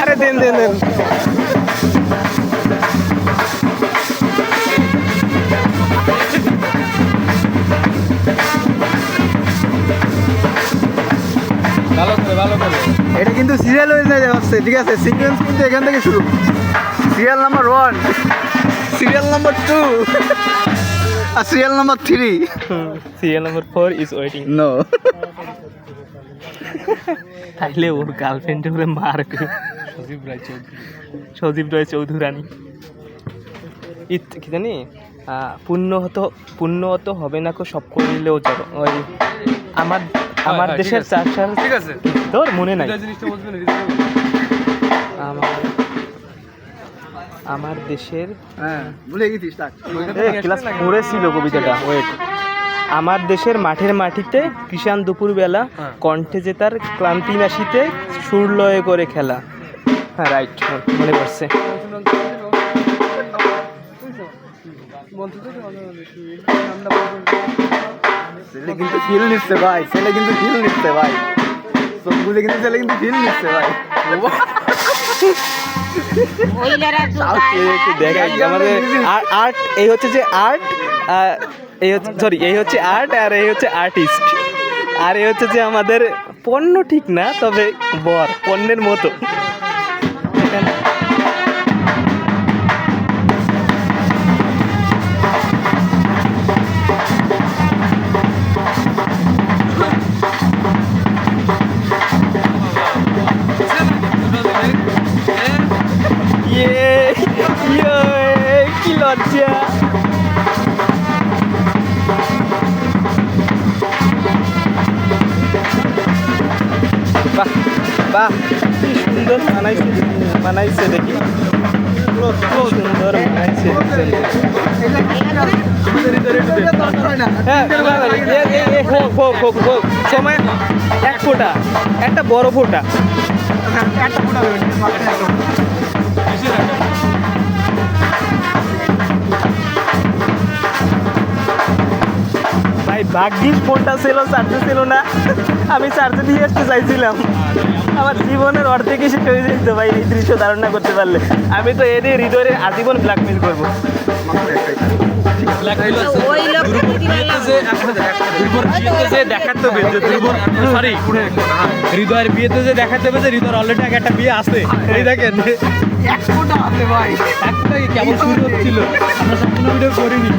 আরে দেন দেন দেন। এটা কিন্তু সিরিয়াল হয়ে যায় যাচ্ছে ঠিক আছে? সিকোয়েন্স কিন্তু এখান থেকে শুরু। Serial number one serial number two R serial number three serial number four is waiting no থাকলে ওর গার্লফ্রেন্ডে ওরে মারবে। সজীব রায় চৌধুরী। সজীব রয় চৌধুরানী। ইত কি জানি? পুণ্য হতো পুণ্য হতো হবে না কো সব করিলেও জড়। ওই আমার আমার হ্যাঁ, দেশের আছে। চার সাল ঠিক আছে। তোর মনে নাই। আমার আমার দেশের হ্যাঁ ভুলে গেছিস ক্লাস ফোরে ছিল কবিতাটা ওয়েট আমার দেশের মাঠের মাটিতে কিষান দুপুরবেলা হ্যাঁ। কণ্ঠে যে তার ক্লান্তি নাশিতে সুর লয়ে করে খেলা। হ্যাঁ রাইট মনে পড়ছে। ছেলে কিন্তু ফিল নিচ্ছে ভাই ছেলে কিন্তু ফিল নিচ্ছে ভাই। সব বুঝে কিন্তু ছেলে কিন্তু ফিল নিচ্ছে ভাই। তাও কে একটু দেখাই আমাদের আর্ট এই হচ্ছে যে আর্ট এই হচ্ছে সরি এই হচ্ছে আর্ট আর এই হচ্ছে আর্টিস্ট আর এই হচ্ছে যে আমাদের পণ্য ঠিক না, তবে বর, পণ্যের মতো। কি বাহ, কি সুন্দর বানাইছে বানাইছে দেখি। সুন্দর বানাইছে হ্যাঁ সময় এক ফোঁটা, একটা ফোঁটা। ভাই, ভাগ্যিস ফোনটা ছিল, চার্জে ছিল না। আমি চার্জে দিয়ে আসতে চাইছিলাম। আমার জীবনের অর্ধেক এসে হয়ে যেত ভাই এই দৃশ্য ধারণা করতে পারলে। আমি তো এদের হৃদয়ের আজীবন ব্ল্যাকমেল করব। হৃদয়ের বিয়েতে যে দেখাতে হবে যে হৃদয়ের অলরেডি একটা বিয়ে আছে। এই দেখেন। এক ফোঁটা আছে ভাই। একটা কেমন শুরু হচ্ছিল? আমরা সম্পূর্ণ ভিডিও করিনি।